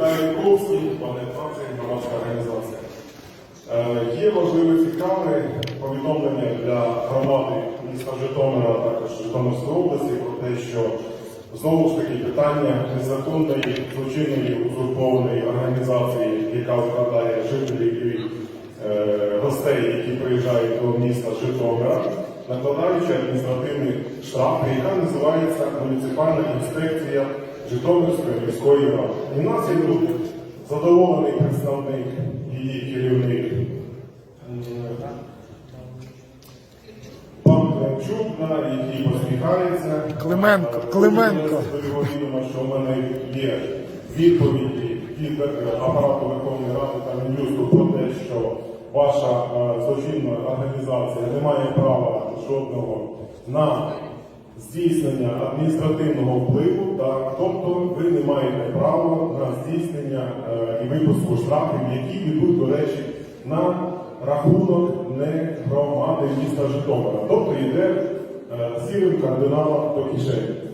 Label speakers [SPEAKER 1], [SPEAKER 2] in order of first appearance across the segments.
[SPEAKER 1] Віталій Кровський, Планетація, громадська організація. Е, Є важливе цікаве повідомлення для громади міста Житомира, а також Житомирської області про те, що знову ж таки питання незаконної злочинної узурпованої організації, яка вкладає жителів і е, гостей, які приїжджають до міста Житомира, накладаючи адміністративні штрафи, яка називається муніципальна інспекція Житомирської міської ради. І в нас є тут задоволений представник її керівник. Пан Кравчук, який посміхається.
[SPEAKER 2] Клименко,
[SPEAKER 1] Е,
[SPEAKER 2] Клименко.
[SPEAKER 1] відомо, що в мене є відповіді від е, апарату Верховної Ради та Мін'юсту про те, що ваша е, злочинна організація не має права жодного на здійснення адміністративного впливу, так, тобто ви не маєте права на здійснення е, і випуску штрафів, які йдуть, до речі, на рахунок не громади міста Житомира. Тобто йде е, сірим кардиналом до кишені.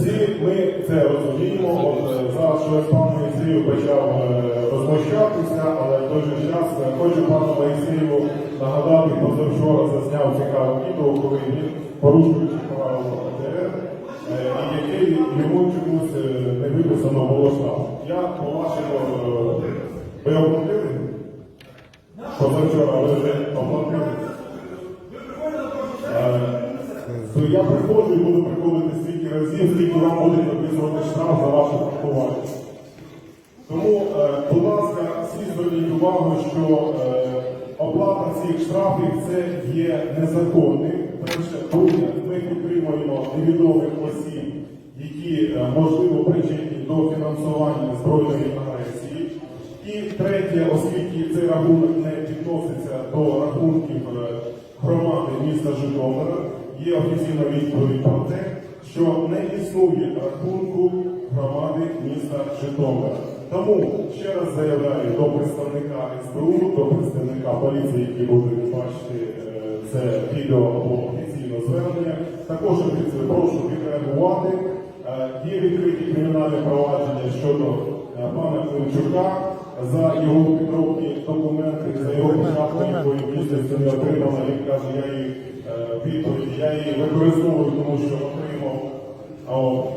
[SPEAKER 1] Всі ми це розуміємо. От зараз я з почав е, розмощатися, але в той же час е, хочу пану Моїсеєву нагадати, позавчора засняв цікаве відео, коли він порушуючи правила ОДР, е, який йому чомусь не виписано було штраф. Я по вашому ви оплатили? Позавчора ви вже оплатили. Я приходжу і буду приходити стільки разів, скільки вам буде виписувати штраф за ваше паркування. Тому, е, будь ласка, всі зверніть увагу, що е, оплата цих штрафів це є незаконним. Перше, друге, ми підтримуємо невідомих осіб, які е, можливо причетні до фінансування збройної агресії. І третє, оскільки цей рахунок не відноситься до рахунків громади міста Житомира, є офіційна відповідь про те, що не існує рахунку громади міста Житомира. Тому ще раз заявляю до представника СБУ, до представника поліції, які будуть бачити е, це відео або офіційне звернення. Також прошу відреагувати. Е, Є відкриті кримінальні провадження щодо е, пана Климчука за його підробні документи, за його початку, якої місяця не отримала. Він каже, я її відповіді, я її використовую, тому що.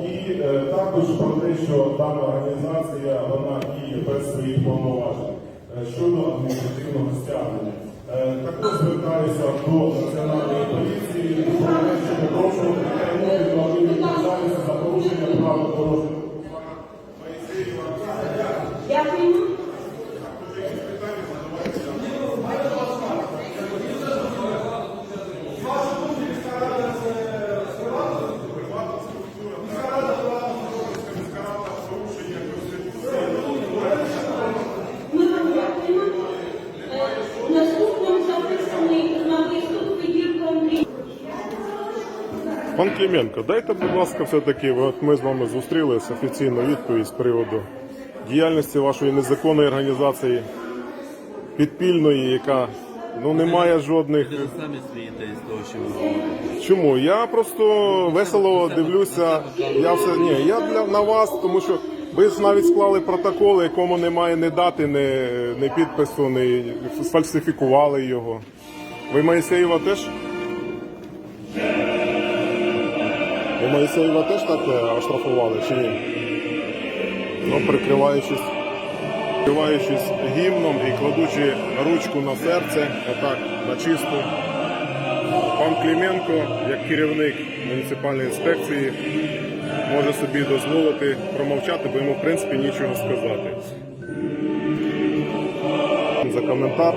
[SPEAKER 1] І е, також про те, що дана організація вона діє без своїх повноважень е, щодо адміністративного стягнення. Е, також звертаюся до національної поліції що притягнути до за порушення правил дорожнього Пан Клименко, дайте, будь ласка, все-таки, от ми з вами зустрілися офіційну відповідь з приводу діяльності вашої незаконної організації, підпільної, яка ну, не має жодних.
[SPEAKER 3] Ви самі смієте з того, що ви.
[SPEAKER 1] Чому? Я просто весело дивлюся. Я все ні, я для на вас, тому що ви ж навіть склали протокол, якому немає ні дати, ні, ні підпису, ні сфальсифікували його. Ви Моїсеєва теж? Моїсеєва теж так е, оштрафували чи ні? Ну, прикриваючись, прикриваючись гімном і кладучи ручку на серце, отак, на чисту. Пан Клименко, як керівник муніципальної інспекції, може собі дозволити промовчати, бо йому в принципі нічого сказати. За коментар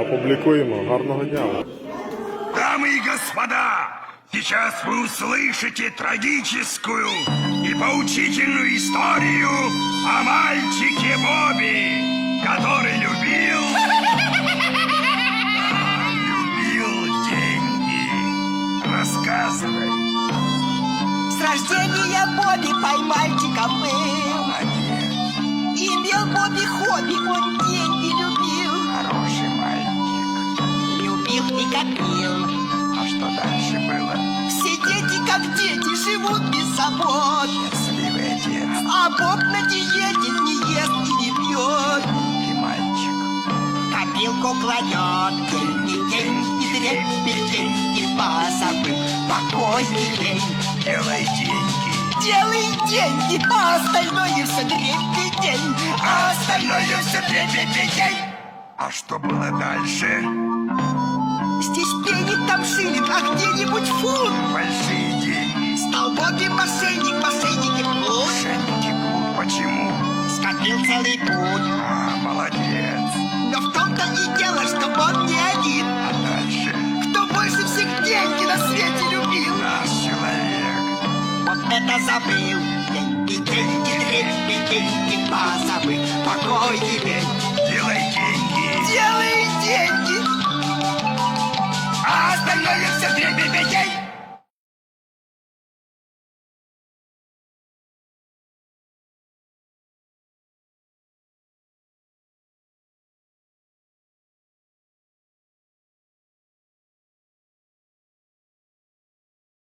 [SPEAKER 1] опублікуємо. Гарного дня! вам.
[SPEAKER 4] Дамы и господа, сейчас вы услышите трагическую и поучительную историю о мальчике Бобби, который любил... да, любил деньги. Рассказывай.
[SPEAKER 5] С рождения Бобби поймальчиком был.
[SPEAKER 4] Молодец,
[SPEAKER 5] Имел Бобби хобби, он деньги любил.
[SPEAKER 4] хороший мальчик.
[SPEAKER 5] Любил и копил. Дети, живут без забот.
[SPEAKER 4] Счастливое детство.
[SPEAKER 5] А Боб на диете не ест и не пьет.
[SPEAKER 4] И мальчик.
[SPEAKER 5] Копилку кладет, деньги, деньги, трепет, деньги, позабыл покой и лень.
[SPEAKER 4] Делай деньги.
[SPEAKER 5] Делай деньги, а остальное все дребедень,
[SPEAKER 4] А остальное все дребедень. А что было дальше?
[SPEAKER 5] Здесь пенит, там шилит, а где-нибудь фунт.
[SPEAKER 4] Деньги.
[SPEAKER 5] Бобби мошенник, мошенники плут.
[SPEAKER 4] Шенники клуб. Почему?
[SPEAKER 5] Скопил целый путь.
[SPEAKER 4] А, молодец.
[SPEAKER 5] Но в том-то и дело, что он не один.
[SPEAKER 4] А дальше?
[SPEAKER 5] Кто больше всех деньги на свете любил.
[SPEAKER 4] Наш человек.
[SPEAKER 5] Вот это забыл. Деньги, деньги, трепи, деньги, позабыл. Покой и лень.
[SPEAKER 4] Делай деньги.
[SPEAKER 5] Делай деньги.
[SPEAKER 4] А остальное все дребедень.